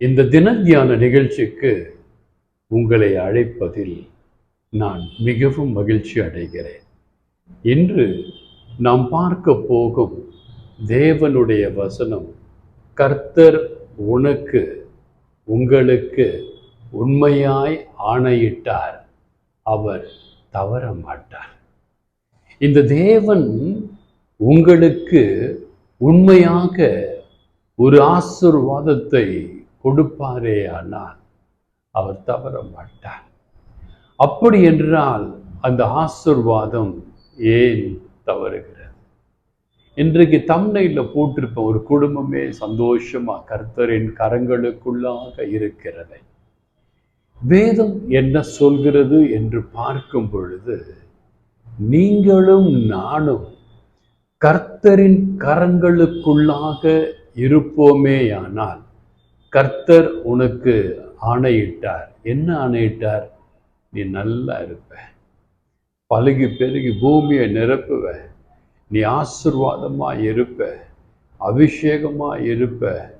இந்த தினத்தியான நிகழ்ச்சிக்கு உங்களை அழைப்பதில் நான் மிகவும் மகிழ்ச்சி அடைகிறேன். இன்று நாம் பார்க்க போகும் தேவனுடைய வசனம் கர்த்தர் உனக்கு உங்களுக்கு உண்மையாய் ஆணையிட்டார் அவர் தவற மாட்டார் இந்த தேவன் உங்களுக்கு உண்மையாக ஒரு ஆசிர்வாதத்தை கொடுப்பாரே ஆனால் அவர் தவற மாட்டார். அப்படி என்றால் அந்த ஆசிர்வாதம் ஏன் தவறுகிறது? இன்றைக்கு தம்னையில் போட்டிருப்ப ஒரு குடும்பமே சந்தோஷமா கர்த்தரின் கரங்களுக்குள்ளாக இருக்கிறதை. வேதம் என்ன சொல்கிறது என்று பார்க்கும் பொழுது நீங்களும் நானும் கர்த்தரின் கரங்களுக்குள்ளாக இருப்போமேயானால் கர்த்தர் உனக்கு ஆணையிட்டார். என்ன ஆணையிட்டார்? நீ நல்லா இருப்ப. பழுகி பெருகி பூமியை நிரப்புவ. நீ ஆசிர்வாதமா இருப்ப. அபிஷேகமாக இருப்ப.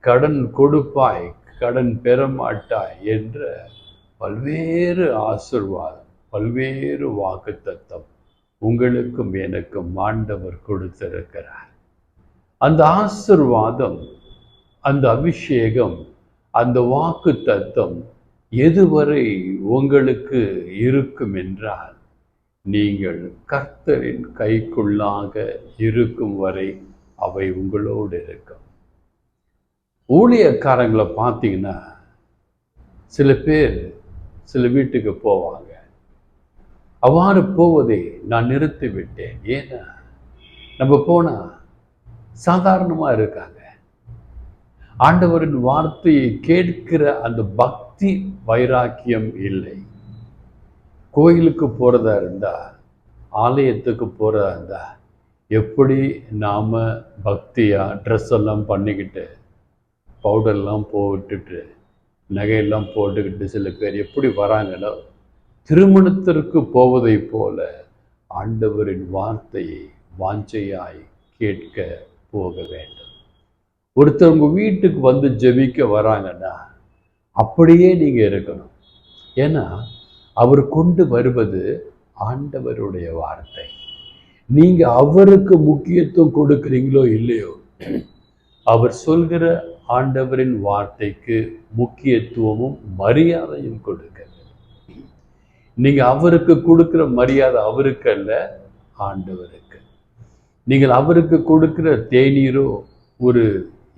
கடன் கொடுப்பாய் கடன் பெற மாட்டாய் என்ற பல்வேறு ஆசிர்வாதம் பல்வேறு வாக்குத்தத்தம் உங்களுக்கும் எனக்கும் ஆண்டவர் கொடுத்திருக்கிறார். அந்த ஆசிர்வாதம் அந்த அபிஷேகம் அந்த வாக்கு தத்தம் எதுவரை உங்களுக்கு இருக்கும் என்றால் நீங்கள் கர்த்தரின் கைக்குள்ளாக இருக்கும் வரை அவை உங்களோடு இருக்கும். ஊழியக்காரங்களை பார்த்தீங்கன்னா சில பேர் சில வீட்டுக்கு போவாங்க. அவ்வாறு போவதை நான் நிறுத்தி விட்டேன் ஏன்னா நம்ம போனா சாதாரணமா இருக்காங்க ஆண்டவரின் வார்த்தையை கேட்கிற அந்த பக்தி வைராக்கியம் இல்லை. கோயிலுக்கு போகிறதா இருந்தா ஆலயத்துக்கு போகிறதா இருந்தா எப்படி நாம் பக்தியாக ட்ரெஸ் எல்லாம் பண்ணிக்கிட்டு பவுடர்லாம் போட்டுட்டு நகையெல்லாம் போட்டுக்கிட்டு சில பேர் எப்படி வராங்களோ திருமணத்திற்கு போவதைப் போல ஆண்டவரின் வார்த்தையை வாஞ்சையாய் கேட்க போக வேண்டும். ஒருத்தவங்க வீட்டுக்கு வந்து ஜெபிக்க வராங்கன்னா அப்படியே நீங்கள் இருக்கணும். ஏன்னா அவர் கொண்டு வருவது ஆண்டவருடைய வார்த்தை. நீங்கள் அவருக்கு முக்கியத்துவம் கொடுக்குறீங்களோ இல்லையோ அவர் சொல்கிற ஆண்டவரின் வார்த்தைக்கு முக்கியத்துவமும் மரியாதையும் கொடுக்கிறது. நீங்கள் அவருக்கு கொடுக்குற மரியாதை அவருக்கு அல்ல ஆண்டவருக்கு. நீங்கள் அவருக்கு கொடுக்குற தேநீரோ ஒரு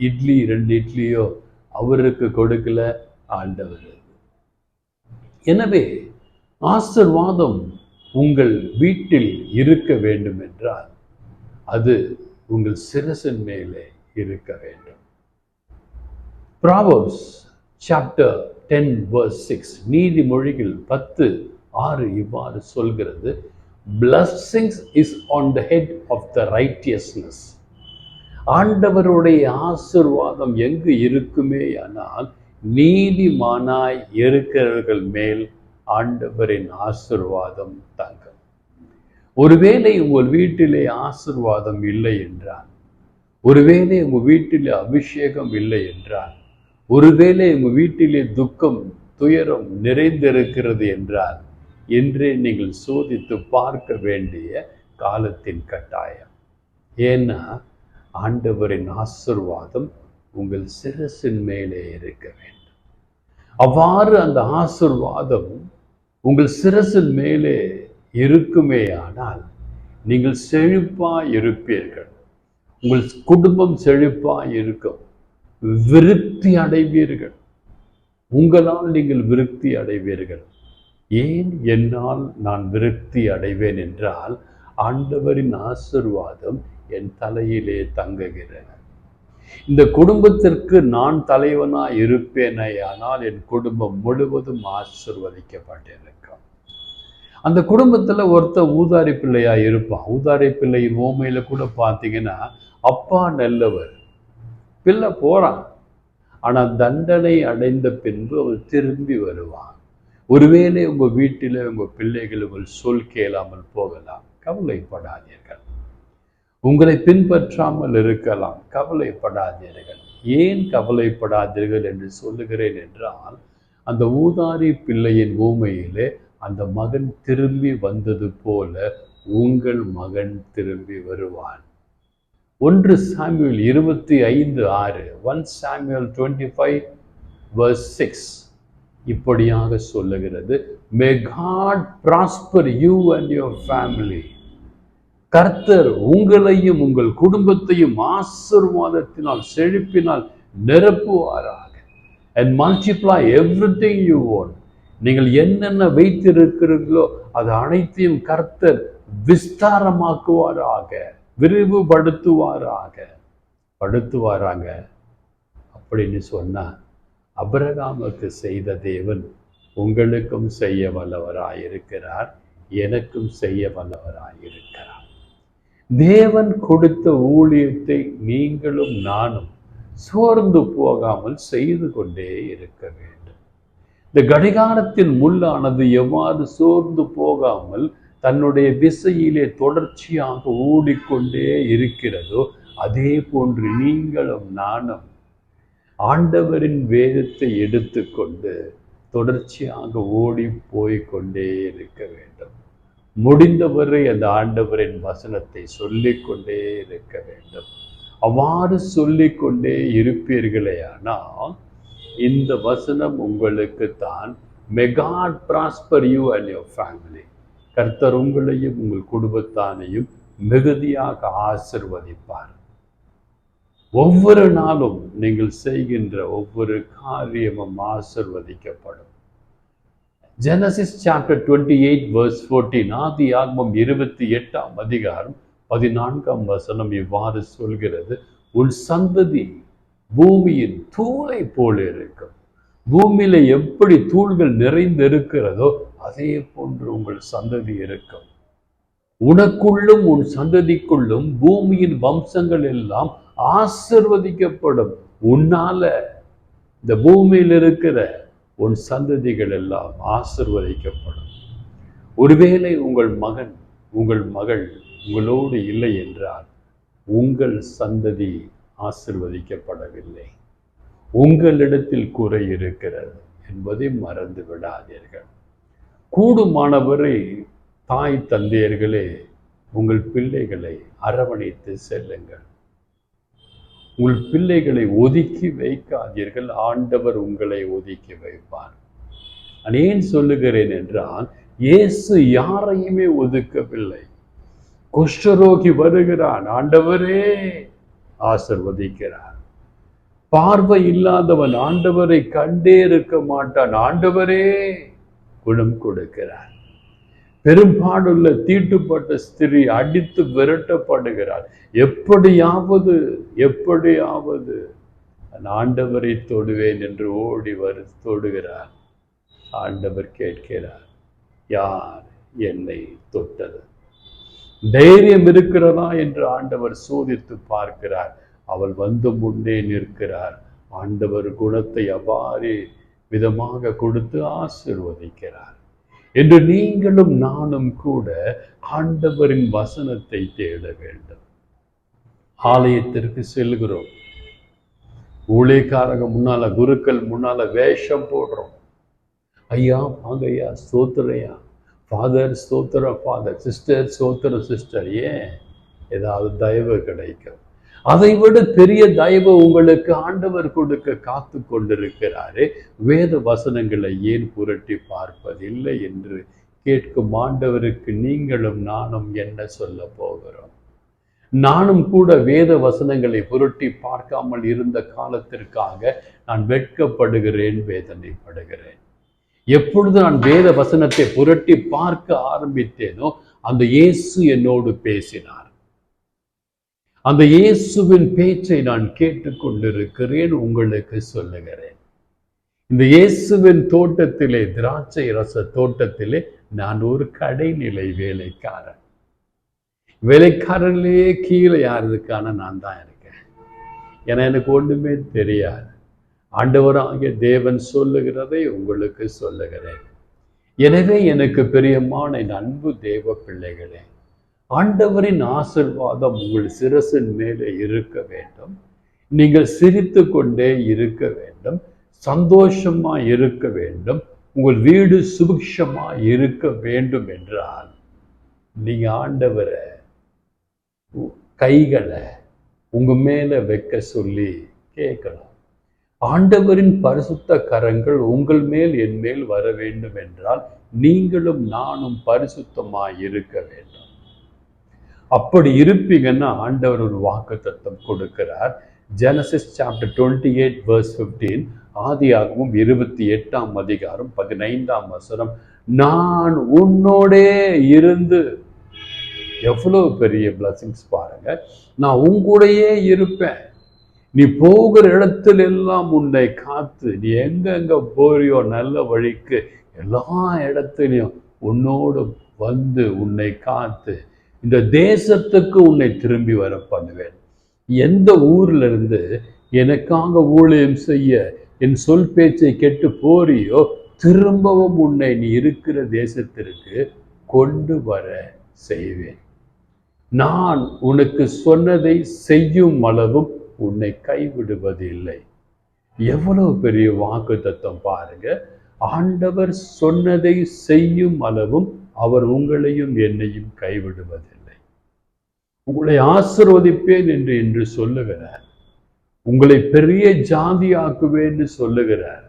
இட்லி ரெண்டு இட்லியோ அவருக்கு கொடுக்கல ஆண்டவர். எனவே ஆசிர்வாதம் உங்கள் வீட்டில் இருக்க வேண்டும் என்றால் அது உங்கள் சிரசின் மேலே இருக்க வேண்டும். Proverbs chapter ten verse six நீதிமொழிகள் பத்து ஆறு இவ்வாறு சொல்கிறது blessings is on the head of the righteousness ஆண்டவருடைய ஆசிர்வாதம் எங்கு இருக்குமே ஆனால் நீதிமானாய் இருக்கிறவர்கள் மேல் ஆண்டவரின் ஆசிர்வாதம் தங்கும். ஒருவேளை உங்கள் வீட்டிலே ஆசிர்வாதம் இல்லை என்றால் ஒருவேளை உங்கள் வீட்டிலே அபிஷேகம் இல்லை என்றால் ஒருவேளை உங்கள் வீட்டிலே துக்கம் துயரம் நிறைந்திருக்கிறது என்றால் என்றே நீங்கள் சோதித்து பார்க்க வேண்டிய காலத்தின் கட்டாயம். ஏன்னா ஆண்டவரின் ஆசிர்வாதம் உங்கள் சிரசின் மேலே இருக்க வேண்டும். அவ்வாறு அந்த ஆசிர்வாதம் உங்கள் சிரசின் மேலே இருக்குமே ஆனால் நீங்கள் செழிப்பாக இருப்பீர்கள். உங்கள் குடும்பம் செழிப்பாக இருக்கும். விருத்தி அடைவீர்கள். உங்களால் நீங்கள் விருத்தி அடைவீர்கள். ஏன் என்னால் நான் விருத்தி அடைவேன் என்றால் ஆண்டவரின் ஆசிர்வாதம் என் தலையிலே தங்குகிறன. இந்த குடும்பத்திற்கு நான் தலைவனா இருப்பேனே ஆனால் என் குடும்பம் முழுவதும் ஆசிர்வதிக்கப்பட்டிருக்கும். அந்த குடும்பத்துல ஒருத்தர் ஊதாரி பிள்ளையா இருப்பான். ஊதாரி பிள்ளையின் ஓமையில கூட பார்த்தீங்கன்னா அப்பா நல்லவர் பிள்ளை போறான். ஆனா தண்டனை அடைந்த பின்பு அவன் திரும்பி வருவான். ஒருவேளை உங்க வீட்டில் உங்க பிள்ளைகள் உங்கள் சொல் கேளாமல் போகலாம். கவலைப்படாதீர்கள். உங்களை பின்பற்றாமல் இருக்கலாம். கவலைப்படாதீர்கள். ஏன் கவலைப்படாதீர்கள் என்று சொல்லுகிறேன் என்றால் அந்த ஊதாரி பிள்ளையின் ஊமையிலே அந்த மகன் திரும்பி வந்தது போல உங்கள் மகன் திரும்பி வருவான். ஒன்று சாமியல் இருபத்தி ஐந்து ஆறு ஒன் சாமியல் டுவெண்ட்டி ஃபைவ் வர்ஸ் சிக்ஸ் இப்படியாக சொல்லுகிறது. May God prosper you and your family கர்த்தர் உங்களையும் உங்கள் குடும்பத்தையும் ஆசிர்வாதத்தினால் செழிப்பினால் நிரப்புவாராக. And multiply everything you own நீங்கள் என்னென்ன வைத்திருக்கிறீர்களோ அது அனைத்தையும் கர்த்தர் விஸ்தாரமாக்குவாராக விரிவுபடுத்துவாராக. படுத்துவாராங்க. அப்படின்னு சொன்னா அபரகாமுக்கு செய்த தேவன் உங்களுக்கும் செய்ய வல்லவராயிருக்கிறார் எனக்கும் செய்ய வல்லவராயிருக்கிறார். தேவன் கொடுத்த ஊழியத்தை நீங்களும் நானும் சோர்ந்து போகாமல் செய்து கொண்டே இருக்க வேண்டும். இந்த கடிகாரத்தின் முள்ளானது எவ்வாறு சோர்ந்து போகாமல் தன்னுடைய திசையிலே தொடர்ச்சியாக ஓடிக்கொண்டே இருக்கிறதோ அதே போன்று நீங்களும் நானும் ஆண்டவரின் வேதத்தை எடுத்துக்கொண்டு தொடர்ச்சியாக ஓடி போய்கொண்டே இருக்க வேண்டும். முடிந்தவரை அந்த ஆண்டவரின் வசனத்தை சொல்லிக்கொண்டே இருக்க வேண்டும். அவ்வாறு சொல்லிக்கொண்டே இருப்பீர்களே ஆனால் இந்த வசனம் உங்களுக்கு தான் may God prosper you and your family. கர்த்தர் உங்களையும் உங்கள் குடும்பத்தானையும் மிகுதியாக ஆசிர்வதிப்பார். ஒவ்வொரு நாளும் நீங்கள் செய்கின்ற ஒவ்வொரு காரியமும் ஆசிர்வதிக்கப்படும். Genesis chapter twenty eight verse fourteen ஆதி ஆகமம் இருபத்தி எட்டாம் அதிகாரம் பதினான்காம் வசனம் இவ்வாறு சொல்கிறது உன் சந்ததி பூமியின் தூளை போல இருக்கும். பூமியில எப்படி தூள்கள் நிறைந்து இருக்கிறதோ அதே போன்று உங்கள் சந்ததி இருக்கும். உனக்குள்ளும் உன் சந்ததிக்குள்ளும் பூமியின் வம்சங்கள் எல்லாம் ஆசிர்வதிக்கப்படும். உன்னால இந்த பூமியில் இருக்கிற உன் சந்ததிகள் எல்லாம் ஆசிர்வதிக்கப்படும். ஒருவேளை உங்கள் மகன் உங்கள் மகள் உங்களோடு இல்லை என்றால் உங்கள் சந்ததி ஆசிர்வதிக்கப்படவில்லை. உங்களிடத்தில் குறை இருக்கிறது என்பதை மறந்து விடாதீர்கள். கூடுமானவரை தாய் தந்தையர்களே உங்கள் பிள்ளைகளை அரவணைத்து செல்லுங்கள். உங்கள் பிள்ளைகளை ஒதுக்கி வைக்காதீர்கள். ஆண்டவர் உங்களை ஒதுக்கி வைப்பார். நான் ஏன் சொல்லுகிறேன் என்றால் இயேசு யாரையுமே ஒதுக்கவில்லை. குஷ்டரோகி வருகிறான். ஆண்டவரே ஆசிர்வதிக்கிறார் பார்வை இல்லாதவன் ஆண்டவரை கண்டே இருக்க மாட்டான். ஆண்டவரே குணம் கொடுக்கிறார். பெரும்பாடுள்ள தீட்டுப்பட்ட ஸ்திரீ அடித்து விரட்டப்படுகிறார் எப்படியாவது எப்படியாவது நான் ஆண்டவரை தொடுவேன் என்று ஓடி வரு தொடுகிறார் ஆண்டவர் கேட்கிறார் யார் என்னை தொட்டது? தைரியம் இருக்கிறதா? என்று ஆண்டவர் சோதித்து பார்க்கிறார். அவள் வந்து முன்னே நிற்கிறார் ஆண்டவர் குணத்தை அவ்வாறே விதமாக கொடுத்து ஆசிர்வதிக்கிறார். என்று நீங்களும் நானும் கூட ஆண்டவரின் வசனத்தை தேட வேண்டும். ஆலயத்திற்கு செல்கிறோம். ஊழியக்காரங்க முன்னால குருக்கள் முன்னால வேஷம் போடுறோம். ஐயா பாங்கையா ஐயா ஸ்தோத்திரையா. ஃபாதர் ஸ்தோத்திர ஃபாதர் சிஸ்டர் ஸ்தோத்திர சிஸ்டர் ஏன்? ஏதாவது தயவு கிடைக்கும். அதை விட பெரிய தயவு உங்களுக்கு ஆண்டவர் கொடுக்க காத்து கொண்டிருக்கிறாரு. வேத வசனங்களை ஏன் புரட்டி பார்ப்பதில்லை என்று கேட்கும் ஆண்டவருக்கு நீங்களும் நானும் என்ன சொல்ல போகிறோம்? நானும் கூட வேத வசனங்களை புரட்டி பார்க்காமல் இருந்த காலத்திற்காக நான் வெட்கப்படுகிறேன் வேதனைப்படுகிறேன். எப்பொழுது நான் வேத வசனத்தை புரட்டி பார்க்க ஆரம்பித்தேனோ அந்த இயேசு என்னோடு பேசினார். அந்த இயேசுவின் பேச்சை நான் கேட்டுக்கொண்டிருக்கிறேன் உங்களுக்கு சொல்லுகிறேன். இந்த இயேசுவின் தோட்டத்திலே திராட்சை ரச தோட்டத்திலே நான் ஒரு கடைநிலை வேலைக்காரன். வேலைக்காரன்லேயே கீழே யாருக்கான நான் தான் இருக்கேன். ஏன்னா எனக்கு ஒன்றுமே தெரியாது. ஆண்டவராகிய தேவன் சொல்லுகிறதை உங்களுக்கு சொல்லுகிறேன். எனவே எனக்கு பிரியமான அன்பு தேவ பிள்ளைகளே ஆண்டவரின் ஆசிர்வாதம் உங்கள் சிரசின் மேலே இருக்க வேண்டும். நீங்கள் சிரித்து கொண்டே இருக்க வேண்டும். சந்தோஷமா இருக்க வேண்டும். உங்கள் வீடு சுபிக்ஷமா இருக்க வேண்டும் என்றால் நீங்க ஆண்டவரை உ- கைகளை உங்க மேல வைக்க சொல்லி கேட்கலாம். ஆண்டவரின் பரிசுத்த கரங்கள் உங்கள் மேல் என் மேல் வர வேண்டும் என்றால் நீங்களும் நானும் பரிசுத்தமாய் இருக்க வேண்டும். அப்படி இருப்பீங்கன்னா ஆண்டவர் ஒரு வாக்கு தத்துவம் கொடுக்கிறார். Genesis chapter twenty eight verse fifteen ஆதியாகவும் இருபத்தி எட்டாம் அதிகாரம் பதினைந்தாம் வசனம். நான் உன்னோடே இருந்து எவ்வளவு பெரிய பிளஸிங்ஸ் பாருங்க. நான் உங்கூடையே இருப்பேன். நீ போகிற இடத்துல எல்லாம் உன்னை காத்து நீ எங்கெங்க போறியோ நல்ல வழிக்கு எல்லா இடத்துலையும் உன்னோடு வந்து உன்னை காத்து இந்த தேசத்துக்கு உன்னை திரும்பி வர பண்ணுவேன். எந்த ஊர்ல இருந்து எனக்காக ஊழியம் செய்ய என் சொல் பேச்சை கெட்டு போறியோ திரும்பவும் உன்னை நீ இருக்கிற தேசத்திற்கு கொண்டு வர செய்வேன். நான் உனக்கு சொன்னதை செய்யும் அளவும் உன்னை கைவிடுவதில்லை. எவ்வளவு பெரிய வாக்கு தத்துவம் பாருங்க. ஆண்டவர் சொன்னதை செய்யும் அளவும் அவர் உங்களையும் என்னையும் கைவிடுவதில்லை. உங்களை ஆசிர்வதிப்பேன் என்று என்று சொல்லுகிறார். உங்களை பெரிய ஜாதியாக்குவேன் என்று சொல்லுகிறார்.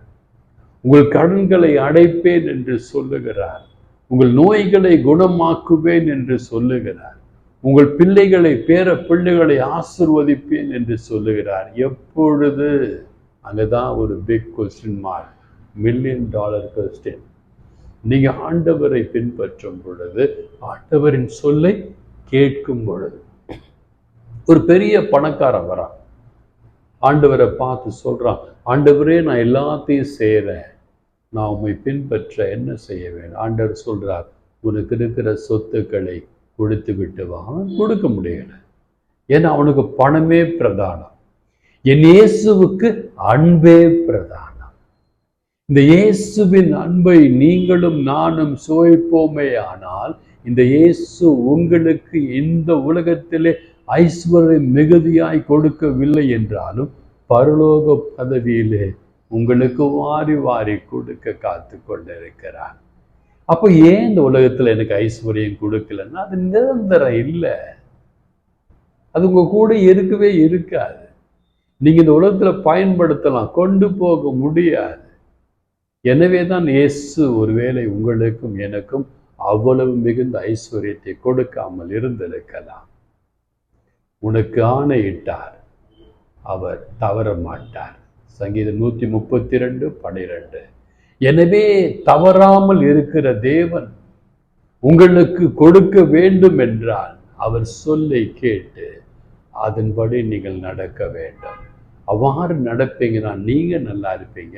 உங்கள் கடன்களை அடைப்பேன் என்று சொல்லுகிறார். உங்கள் நோய்களை குணமாக்குவேன் என்று சொல்லுகிறார். உங்கள் பிள்ளைகளை பேர பிள்ளைகளை ஆசிர்வதிப்பேன் என்று சொல்லுகிறார். எப்பொழுது? அங்கதான் ஒரு big question mark million dollar question நீங்க ஆண்டவரை பின்பற்றும் பொழுது ஆண்டவரின் சொல்லை கேட்கும் பொழுது. ஒரு பெரிய பணக்காரன் வரான். ஆண்டவரை பார்த்து சொல்றான் ஆண்டவரே நான் எல்லாத்தையும் செய்கிறேன் நான் உண்மை பின்பற்ற என்ன செய்ய வேண்டும்? ஆண்டவர் சொல்றார் உனக்கு இருக்கிற சொத்துக்களை கொடுத்து விட்டு வா கொடுக்க முடியல. ஏன்னா அவனுக்கு பணமே பிரதானம். என் இயேசுவுக்கு அன்பே பிரதானம். இந்த இயேசுவின் அன்பை நீங்களும் நானும் சுவைப்போமே ஆனால் இந்த இயேசு உங்களுக்கு இந்த உலகத்திலே ஐஸ்வர்யம் மிகுதியாய் கொடுக்கவில்லை என்றாலும் பரலோக பதவியிலே உங்களுக்கு வாரி வாரி கொடுக்க காத்து கொண்டிருக்கிறார். அப்போ ஏன் இந்த உலகத்துல எனக்கு ஐஸ்வர்யம் கொடுக்கலன்னா அது நிரந்தரம் இல்லை. அது உங்க கூட இருக்கவே இருக்காது. நீங்க இந்த உலகத்துல பயன்படுத்தலாம் கொண்டு போக முடியாது. எனவே தான் இயேசு ஒருவேளை உங்களுக்கும் எனக்கும் அவ்வளவு மிகுந்த ஐஸ்வர்யத்தை கொடுக்காமல் இருந்திருக்கலாம். உனக்கு ஆணையிட்டார். அவர் தவற மாட்டார். சங்கீதம் நூத்தி முப்பத்தி ரெண்டு பனிரெண்டு. எனவே தவறாமல் இருக்கிற தேவன் உங்களுக்கு கொடுக்க வேண்டும் என்றால் அவர் சொல்லை கேட்டு அதன்படி நீங்கள் நடக்க வேண்டும். அவ்வாறு நடப்பீங்கன்னா நீங்க நல்லா இருப்பீங்க.